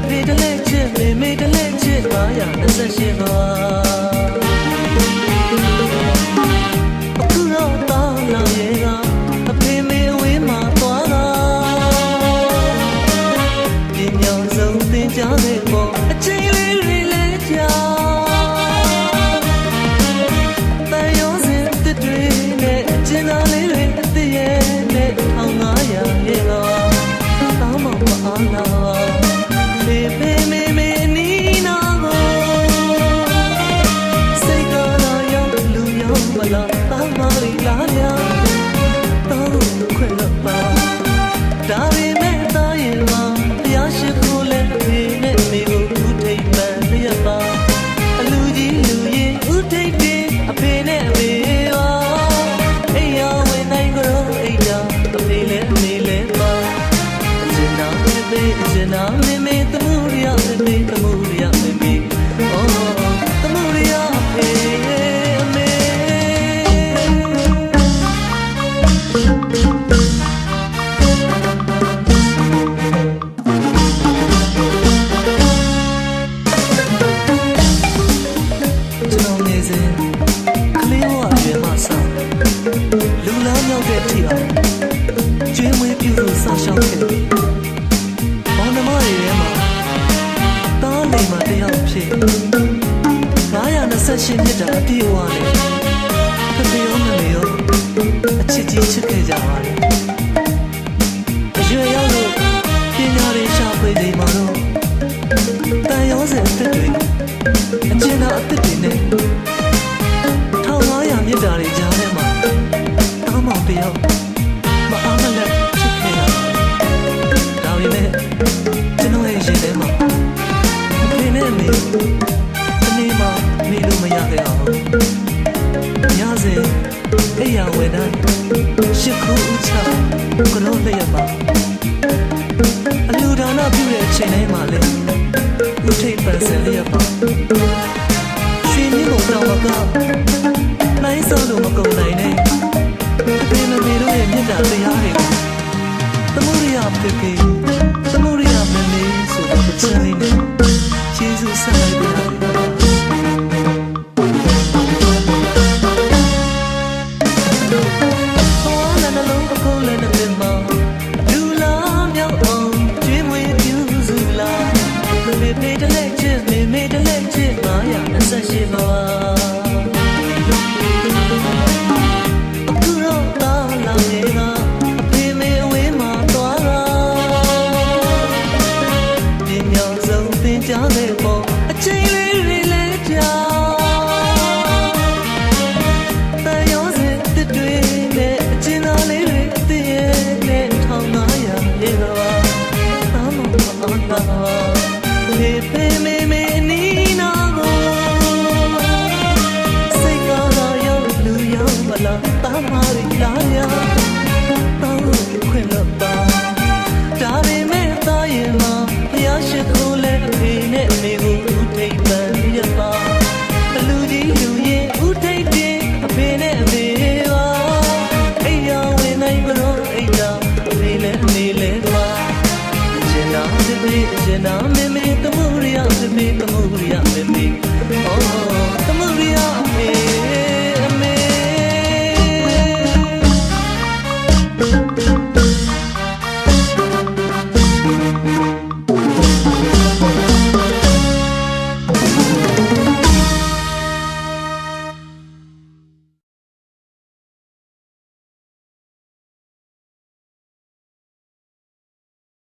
美丽的姐姐，妹妹的姐姐，妈呀正在写歌。 နာမေမေသမှုရိယမေသမှုရိယမေမေအော်သမှုရိယဖေအမေကျွန်တော်နေစဉ်ကလေးဝအရွယ်မှစလူလားမြောက်တဲ့အထိအောင်ကျွေးမွေးပြုလို့ဆောက်ရှောက်ခဲ့ တွေထဲမှာတားလိမ်မှာတယောက်ဖြစ်928မြစ်တာအပြည့်အဝနဲ့ဖဖေရောမမေရောအချစ်ကြီးချစ်ခဲ့ကြပါတယ် ထဲမှာအဖေနဲ့အမေအနေမှာနေလို့မရခဲ့အောင်ညစဉ်အိယာဝယ်တိုင်းရှစ်ခုဦးချကလုံးလျက်ပါအလူဒါနပြုတဲ့အချိန်တိုင်းမှာလည်းဦးထိပ်ပန်ဆယ်လျက်ပါရွှေမြင့်ကုန်တော်မကနိုင်စောလို့မကုန်နိုင်နဲ့အဖေနဲ့မေတို့ရဲ့မြတ်တာတရားတွေကိုသမုဒိယဖြစ်ပြီး 这里。呢 တင်ကြတဲ့ပေါ်အချိန်လေးတွေလည်းကြာ Jena me me tamuriya me me tamuriya me me oh